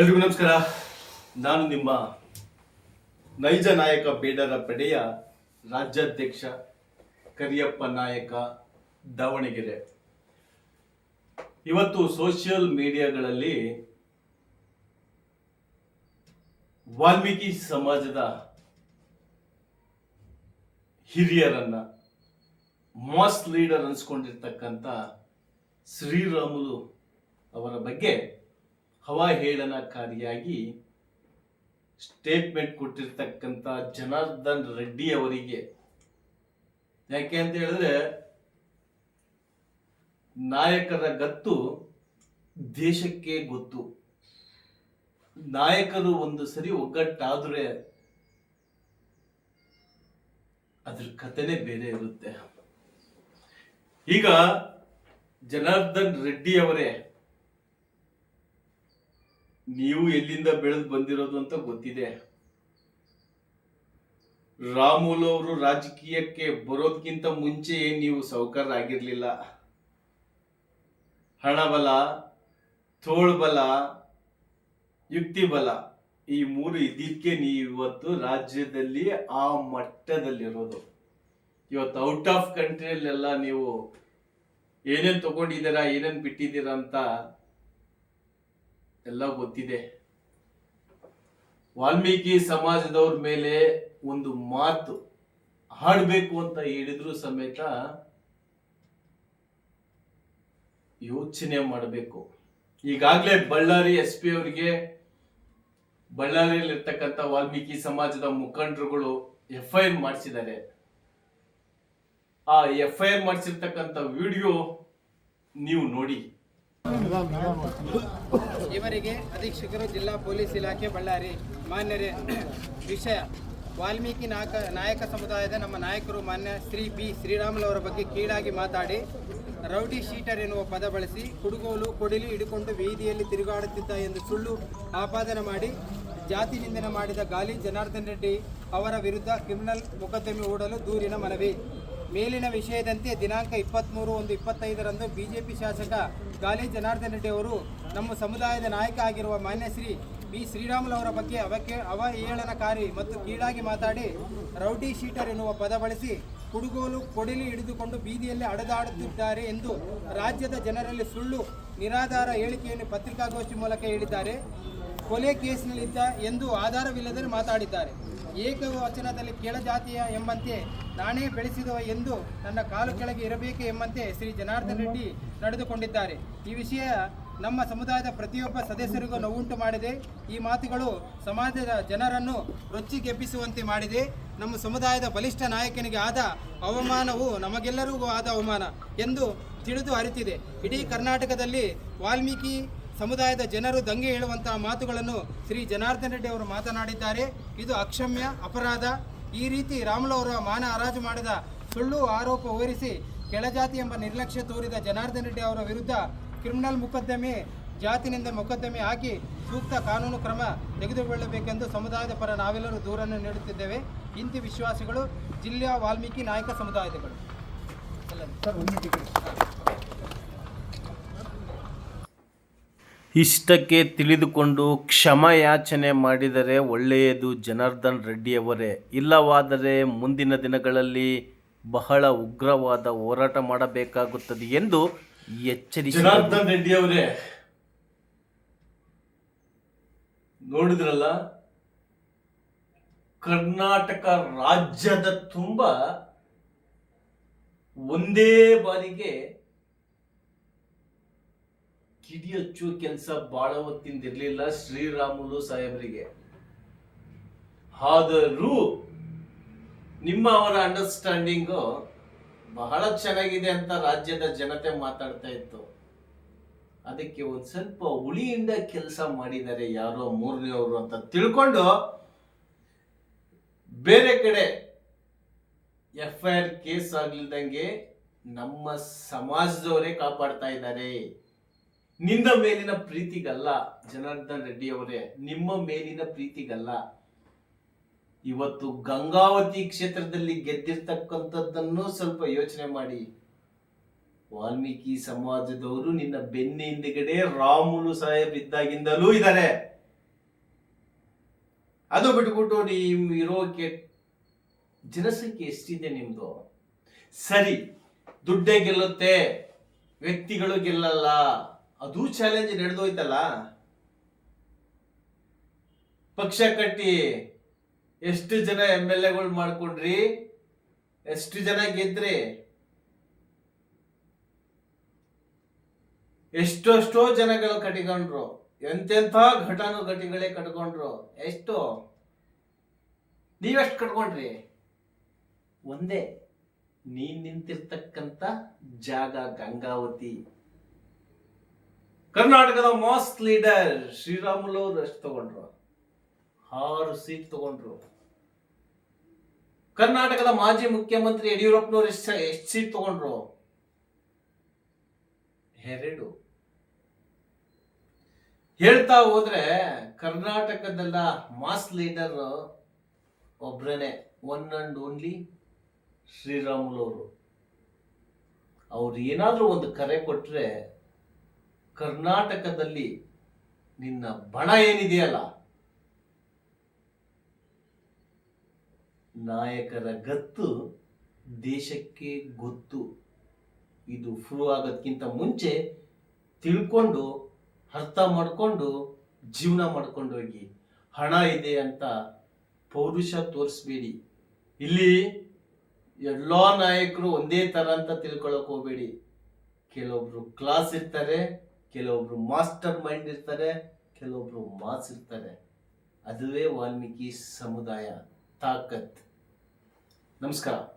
ಎಲ್ರಿಗೂ ನಮಸ್ಕಾರ. ನಾನು ನಿಮ್ಮ ನೈಜ ನಾಯಕ ಬೇಡರ ಪಡೆಯ ರಾಜ್ಯಾಧ್ಯಕ್ಷ ಕರಿಯಪ್ಪ ನಾಯಕ ದಾವಣಗೆರೆ. ಇವತ್ತು ಸೋಷಿಯಲ್ ಮೀಡಿಯಾಗಳಲ್ಲಿ ವಾಲ್ಮೀಕಿ ಸಮಾಜದ ಹಿರಿಯರನ್ನ ಮಾಸ್ ಲೀಡರ್ ಅನ್ಸ್ಕೊಂಡಿರ್ತಕ್ಕಂಥ ಶ್ರೀರಾಮುಲು ಅವರ ಬಗ್ಗೆ ಹವಾಹೇಳನಕಾರಿಯಾಗಿ ಸ್ಟೇಟ್ಮೆಂಟ್ ಕೊಟ್ಟಿರ್ತಕ್ಕಂಥ ಜನಾರ್ದನ್ ರೆಡ್ಡಿ ಅವರಿಗೆ. ಯಾಕೆ ಅಂತ ಹೇಳಿದ್ರೆ, ನಾಯಕರ ಗತ್ತು ದೇಶಕ್ಕೆ ಗೊತ್ತು. ನಾಯಕರು ಒಂದು ಸರಿ ಒಗ್ಗಟ್ಟಾದ್ರೆ ಅದ್ರ ಕಥೆನೇ ಬೇರೆ ಇರುತ್ತೆ. ಈಗ ಜನಾರ್ದನ್ ರೆಡ್ಡಿ ಅವರೇ ನೀವು ಎಲ್ಲಿಂದ ಬೆಳೆದು ಬಂದಿರೋದು ಅಂತ ಗೊತ್ತಿದೆ. ರಾಮುಲು ಅವರು ರಾಜಕೀಯಕ್ಕೆ ಬರೋದ್ಕಿಂತ ಮುಂಚೆ ನೀವು ಸೌಕರ್ ಆಗಿರ್ಲಿಲ್ಲ ಹಣಬಲ, ತೋಳ್ಬಲ ಯುಕ್ತಿ ಬಲ ಈ ಮೂರು ಇದಕ್ಕೆ ನೀವು ಇವತ್ತು ರಾಜ್ಯದಲ್ಲಿ ಆ ಮಟ್ಟದಲ್ಲಿರೋದು. ಇವತ್ತು ಔಟ್ ಆಫ್ ಕಂಟ್ರಿಯಲ್ಲೆಲ್ಲ ನೀವು ಏನೇನು ತಗೊಂಡಿದ್ದೀರಾ, ಏನೇನು ಬಿಟ್ಟಿದ್ದೀರಾ ಅಂತ ಎಲ್ಲ ಗೊತ್ತಿದೆ. ವಾಲ್ಮೀಕಿ ಸಮಾಜದವ್ರ ಮೇಲೆ ಒಂದು ಮಾತು ಹಾಡಬೇಕು ಅಂತ ಹೇಳಿದ್ರು ಸಮೇತ ಯೋಚನೆ ಮಾಡಬೇಕು. ಈಗಾಗಲೇ ಬಳ್ಳಾರಿ ಎಸ್ ಪಿ ಅವರಿಗೆ ಬಳ್ಳಾರಿಯಲ್ಲಿರ್ತಕ್ಕಂಥ ವಾಲ್ಮೀಕಿ ಸಮಾಜದ ಮುಖಂಡರುಗಳು ಎಫ್ ಐ ಆರ್ ಮಾಡಿಸಿದ್ದಾರೆ. ಆ ಎಫ್ ಐ ಆರ್ ಮಾಡಿಸಿರ್ತಕ್ಕಂಥ ವಿಡಿಯೋ ನೀವು ನೋಡಿ. ಇವರಿಗೆ ಅಧೀಕ್ಷಕರು ಜಿಲ್ಲಾ ಪೊಲೀಸ್ ಇಲಾಖೆ ಬಳ್ಳಾರಿ. ಮಾನ್ಯರೇ, ವಿಷಯ. ವಾಲ್ಮೀಕಿ ನಾಯಕ ನಾಯಕ ಸಮುದಾಯದ ನಮ್ಮ ನಾಯಕರು ಮಾನ್ಯ ಶ್ರೀ ಬಿ. ಶ್ರೀರಾಮುಲವರ ಬಗ್ಗೆ ಕೀಳಾಗಿ ಮಾತಾಡಿ, ರೌಡಿ ಶೀಟರ್ ಎನ್ನುವ ಪದ ಬಳಸಿ ಕುಡುಗೋಲು, ಕೊಡಿಲಿ ಹಿಡಿಕೊಂಡು ಬೀದಿಯಲ್ಲಿ ತಿರುಗಾಡುತ್ತಿದ್ದ ಎಂದು ಸುಳ್ಳು ಆಪಾದನೆ ಮಾಡಿ, ಜಾತಿ ನಿಂದನೆ ಮಾಡಿದ ಗಾಲಿ ಜನಾರ್ದನ್ ರೆಡ್ಡಿ ಅವರ ವಿರುದ್ಧ ಕ್ರಿಮಿನಲ್ ಮೊಕದ್ದಮೆ ಹೂಡಲು ದೂರಿನ ಮನವಿ. ಮೇಲಿನ ವಿಷಯದಂತೆ ದಿನಾಂಕ ಇಪ್ಪತ್ತ್ಮೂರು ಒಂದು ಇಪ್ಪತ್ತೈದರಂದು ಬಿಜೆಪಿ ಶಾಸಕ ಗಾಲಿ ಜನಾರ್ದನ್ ರೆಡ್ಡಿ ಅವರು ನಮ್ಮ ಸಮುದಾಯದ ನಾಯಕ ಆಗಿರುವ ಮಾನ್ಯ ಶ್ರೀ ಬಿ ಶ್ರೀರಾಮುಲು ಅವರ ಬಗ್ಗೆ ಅವಕ್ಕೆ ಅವಹೇಳನಕಾರಿ ಮತ್ತು ಕೀಳಾಗಿ ಮಾತಾಡಿ ರೌಡಿ ಶೀಟರ್ ಎನ್ನುವ ಪದ ಬಳಸಿ ಕುಡುಗೋಲು ಕೊಡಿಲಿ ಹಿಡಿದುಕೊಂಡು ಬೀದಿಯಲ್ಲಿ ಅಡೆದಾಡುತ್ತಿದ್ದಾರೆ ಎಂದು ರಾಜ್ಯದ ಜನರಲ್ಲಿ ಸುಳ್ಳು ನಿರಾಧಾರ ಹೇಳಿಕೆಯನ್ನು ಪತ್ರಿಕಾಗೋಷ್ಠಿ ಮೂಲಕ ಹೇಳಿದ್ದಾರೆ. ಕೊಲೆ ಕೇಸಿನಲ್ಲಿದ್ದ ಎಂದು ಆಧಾರವಿಲ್ಲದೆ ಮಾತಾಡಿದ್ದಾರೆ. ಏಕವಚನದಲ್ಲಿ ಕೆಳಜಾತಿಯ ಎಂಬಂತೆ ನಾನೇ ಬೆಳೆಸಿದವ ಎಂದು ನನ್ನ ಕಾಲು ಕೆಳಗೆ ಇರಬೇಕೆ ಎಂಬಂತೆ ಶ್ರೀ ಜನಾರ್ದನ್ ರೆಡ್ಡಿ ನಡೆದುಕೊಂಡಿದ್ದಾರೆ. ಈ ವಿಷಯ ನಮ್ಮ ಸಮುದಾಯದ ಪ್ರತಿಯೊಬ್ಬ ಸದಸ್ಯರಿಗೂ ನೋವುಂಟು ಮಾಡಿದೆ. ಈ ಮಾತುಗಳು ಸಮಾಜದ ಜನರನ್ನು ರೊಚ್ಚಿಗೆಬ್ಬಿಸುವಂತೆ ಮಾಡಿದೆ. ನಮ್ಮ ಸಮುದಾಯದ ಬಲಿಷ್ಠ ನಾಯಕನಿಗೆ ಆದ ಅವಮಾನವು ನಮಗೆಲ್ಲರಿಗೂ ಆದ ಅವಮಾನ ಎಂದು ತಿಳಿದು ಅರಿತಿದೆ. ಇಡೀ ಕರ್ನಾಟಕದಲ್ಲಿ ವಾಲ್ಮೀಕಿ ಸಮುದಾಯದ ಜನರು ದಂಗೆ ಹೇಳುವಂತಹ ಮಾತುಗಳನ್ನು ಶ್ರೀ ಜನಾರ್ದನ್ ರೆಡ್ಡಿ ಅವರು ಮಾತನಾಡಿದ್ದಾರೆ. ಇದು ಅಕ್ಷಮ್ಯ, ಅಪರಾಧ. ಈ ರೀತಿ ರಾಮುಲು ಅವರ ಮಾನ ಹರಾಜು ಮಾಡಿದ ಸುಳ್ಳು ಆರೋಪ ಹೊರಿಸಿ ಕೆಳಜಾತಿ ಎಂಬ ನಿರ್ಲಕ್ಷ್ಯ ತೋರಿದ ಜನಾರ್ದನ್ ರೆಡ್ಡಿ ಅವರ ವಿರುದ್ಧ ಕ್ರಿಮಿನಲ್ ಮೊಕದ್ದಮೆ, ಜಾತಿನಿಂದ ಮೊಕದ್ದಮೆ ಹಾಕಿ ಸೂಕ್ತ ಕಾನೂನು ಕ್ರಮ ತೆಗೆದುಕೊಳ್ಳಬೇಕೆಂದು ಸಮುದಾಯದ ಪರ ನಾವೆಲ್ಲರೂ ದೂರನ್ನು ನೀಡುತ್ತಿದ್ದೇವೆ. ಇಂತಿ ವಿಶ್ವಾಸಿಗಳು, ಜಿಲ್ಲೆಯ ವಾಲ್ಮೀಕಿ ನಾಯಕ ಸಮುದಾಯದಗಳು ಇಷ್ಟಕ್ಕೆ ತಿಳಿದುಕೊಂಡು ಕ್ಷಮಯಾಚನೆ ಮಾಡಿದರೆ ಒಳ್ಳೆಯದು ಜನಾರ್ದನ್ ರೆಡ್ಡಿಯವರೇ. ಇಲ್ಲವಾದರೆ ಮುಂದಿನ ದಿನಗಳಲ್ಲಿ ಬಹಳ ಉಗ್ರವಾದ ಹೋರಾಟ ಮಾಡಬೇಕಾಗುತ್ತದೆ ಎಂದು ಎಚ್ಚರಿಸಿ ಜನಾರ್ದನ್ ರೆಡ್ಡಿಯವರೇ, ನೋಡಿದ್ರಲ್ಲ? ಕರ್ನಾಟಕ ರಾಜ್ಯದ ತುಂಬ ಒಂದೇ ಬಾರಿಗೆ ಕಿಡಿ ಹಚ್ಚುವ ಕೆಲಸ ಬಹಳ ಹೊತ್ತಿಂದ ಇರಲಿಲ್ಲ ಶ್ರೀರಾಮುಲು ಸಾಹೇಬರಿಗೆ. ಆದರೂ ನಿಮ್ಮ ಅವರ ಅಂಡರ್ಸ್ಟ್ಯಾಂಡಿಂಗು ಬಹಳ ಚೆನ್ನಾಗಿದೆ ಅಂತ ರಾಜ್ಯದ ಜನತೆ ಮಾತಾಡ್ತಾ ಇತ್ತು. ಅದಕ್ಕೆ ಒಂದು ಸ್ವಲ್ಪ ಉಳಿಯಿಂದ ಕೆಲಸ ಮಾಡಿದ್ದಾರೆ ಯಾರೋ ಮೂರನೇವರು ಅಂತ ತಿಳ್ಕೊಂಡು ಬೇರೆ ಕಡೆ ಎಫ್ ಐ ಆರ್ ಕೇಸ್ ಆಗ್ಲಿಲ್ದಂಗೆ ನಮ್ಮ ಸಮಾಜದವರೇ ಕಾಪಾಡ್ತಾ ಇದ್ದಾರೆ. ನಿನ್ನ ಮೇಲಿನ ಪ್ರೀತಿಗಲ್ಲ ಜನಾರ್ದನ್ ರೆಡ್ಡಿ ಅವರೇ, ನಿಮ್ಮ ಮೇಲಿನ ಪ್ರೀತಿಗಲ್ಲ. ಇವತ್ತು ಗಂಗಾವತಿ ಕ್ಷೇತ್ರದಲ್ಲಿ ಗೆದ್ದಿರ್ತಕ್ಕಂಥದ್ದನ್ನು ಸ್ವಲ್ಪ ಯೋಚನೆ ಮಾಡಿ. ವಾಲ್ಮೀಕಿ ಸಮಾಜದವರು ನಿನ್ನ ಬೆನ್ನ ಹಿಂದ್ಗಡೆ ರಾಮುಲು ಸಾಹೇಬ್ ಇದ್ದಾಗಿಂದಲೂ ಇದ್ದಾರೆ. ಅದು ಬಿಟ್ಬಿಟ್ಟು ನೀವು ಇರೋಕೆ ಜನಸಂಖ್ಯೆ ಎಷ್ಟಿದೆ ನಿಮ್ದು? ಸರಿ, ದುಡ್ಡೇ ಗೆಲ್ಲುತ್ತೆ, ವ್ಯಕ್ತಿಗಳು ಗೆಲ್ಲಲ್ಲ. ಅದು ಚಾಲೆಂಜ್ ನಡೆದೋಯ್ತಲ್ಲ? ಪಕ್ಷ ಕಟ್ಟಿ ಎಷ್ಟು ಜನ ಎಂ ಎಲ್ ಎಗಳು ಮಾಡ್ಕೊಂಡ್ರಿ? ಎಷ್ಟು ಜನ ಗೆದ್ರಿ? ಎಷ್ಟೆಷ್ಟೋ ಜನಗಳು ಕಟ್ಟಿಕೊಂಡ್ರು. ಎಂತೆಂಥ ಘಟಾನುಘಟಿಗಳೇ ಕಟ್ಕೊಂಡ್ರು ಎಷ್ಟು? ನೀವೆಷ್ಟು ಕಟ್ಕೊಂಡ್ರಿ? ಒಂದೇ. ನೀನ್ ನಿಂತಿರ್ತಕ್ಕಂಥ ಜಾಗ ಗಂಗಾವತಿ. ಕರ್ನಾಟಕದ ಮಾಸ್ ಲೀಡರ್ ಶ್ರೀರಾಮುಲು ಎಷ್ಟು ತಗೊಂಡ್ರು. ಆರು ಸೀಟ್ ತಗೊಂಡ್ರು. ಕರ್ನಾಟಕದ ಮಾಜಿ ಮುಖ್ಯಮಂತ್ರಿ ಯಡಿಯೂರಪ್ಪನವ್ರು ಎಷ್ಟು ಎಷ್ಟು ಸೀಟ್ ತಗೊಂಡ್ರು? ಎರಡು. ಹೇಳ್ತಾ ಹೋದ್ರೆ ಕರ್ನಾಟಕದಲ್ಲ ಮಾಸ್ ಲೀಡರ್ ಒಬ್ಬರೇ ಒನ್ ಅಂಡ್ ಓನ್ಲಿ ಶ್ರೀರಾಮುಲು ಅವರು. ಅವ್ರು ಏನಾದರೂ ಒಂದು ಕರೆ ಕೊಟ್ರೆ ಕರ್ನಾಟಕದಲ್ಲಿ ನಿನ್ನ ಬಣ ಏನಿದೆಯಲ್ಲ, ನಾಯಕರ ಗತ್ತು ದೇಶಕ್ಕೆ ಗೊತ್ತು. ಇದು ಫ್ರೂ ಆಗೋದಕ್ಕಿಂತ ಮುಂಚೆ ತಿಳ್ಕೊಂಡು, ಅರ್ಥ ಮಾಡಿಕೊಂಡು, ಜೀವನ ಮಾಡ್ಕೊಂಡು ಹೋಗಿ. ಹಣ ಇದೆ ಅಂತ ಪೌರುಷ ತೋರಿಸ್ಬೇಡಿ. ಇಲ್ಲಿ ಎಲ್ಲ ನಾಯಕರು ಒಂದೇ ಥರ ಅಂತ ತಿಳ್ಕೊಳಕ್ ಹೋಗ್ಬೇಡಿ. ಕೆಲವೊಬ್ರು ಕ್ಲಾಸ್ ಇರ್ತಾರೆ ಕೆಲವೊಬ್ರು ಮಾಸ್ಟರ್ ಮೈಂಡ್ ಇರ್ತಾರೆ ಕೆಲವೊಬ್ರು ಮಾಸ್ ಇರ್ತಾರೆ. ಅದುವೇ ವಾಲ್ಮೀಕಿ ಸಮುದಾಯ ತಾಕತ್. ನಮಸ್ಕಾರ.